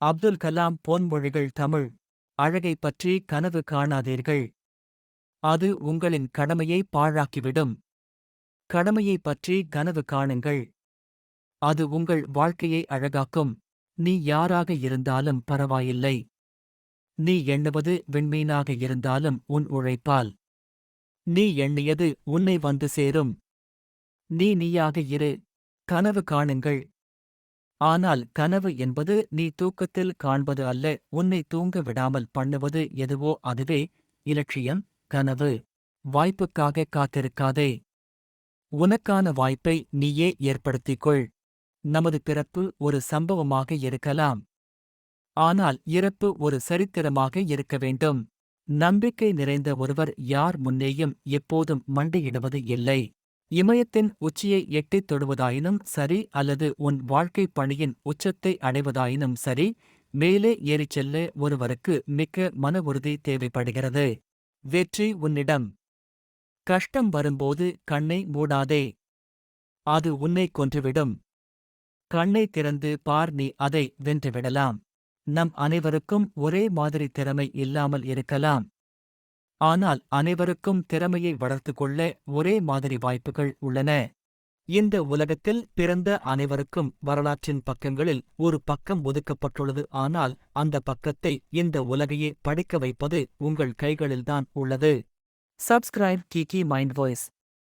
அப்துல் கலாம் பொன்மொழிகள் தமிழ். அழகை பற்றி கனவு காணாதீர்கள். அது உங்களின் கடமையை பாழாக்கிவிடும். கடமையை பற்றி கனவு காணுங்கள். அது உங்கள் வாழ்க்கையை அழகாக்கும். நீ யாராக இருந்தாலும் பரவாயில்லை. நீ எண்ணுவது விண்மீனாக இருந்தாலும் உன் உழைப்பால். நீ எண்ணியது உன்னை வந்து சேரும். நீ நீயாக இரு. கனவு காணுங்கள். ஆனால் கனவு என்பது நீ தூக்கத்தில் காண்பது அல்ல உன்னை தூங்க விடாமல் பண்ணுவது எதுவோ அதுவே இலட்சியம் கனவு. வாய்ப்புக்காக காத்திருக்காதே. உனக்கான வாய்ப்பை நீயே ஏற்படுத்திக்கொள். நமது பிறப்பு ஒரு சம்பவமாக இருக்கலாம். ஆனால் இறப்பு ஒரு சரித்திரமாக இருக்க வேண்டும். நம்பிக்கை நிறைந்த ஒருவர் யார் முன்னேயும் எப்போதும் மண்டியிடுவது இல்லை. இமயத்தின் உச்சியை எட்டித் தொடுவதாயினும் சரி அல்லது உன் வாழ்க்கைப் பணியின் உச்சத்தை அடைவதாயினும் சரி மேலே ஏறிச் செல்ல ஒருவருக்கு மிக்க மன உறுதி தேவைப்படுகிறது. வெற்றி உன்னிடம். கஷ்டம் வரும்போது கண்ணை மூடாதே. அது உன்னை கொன்றுவிடும். கண்ணை திறந்து பார் நீ அதை வென்றுவிடலாம். நம் அனைவருக்கும் ஒரே மாதிரி திறமை இல்லாமல் இருக்கலாம். ஆனால் அனைவருக்கும் திறமையை வளர்த்துக்கொள்ள ஒரே மாதிரி வாய்ப்புகள் உள்ளன. இந்த உலகத்தில் பிறந்த அனைவருக்கும் வரலாற்றின் பக்கங்களில் ஒரு பக்கம் ஒதுக்கப்பட்டுள்ளது. ஆனால் அந்த பக்கத்தை இந்த உலகையே படிக்க வைப்பது உங்கள் கைகளில்தான் உள்ளது. Subscribe Kiki mind voice.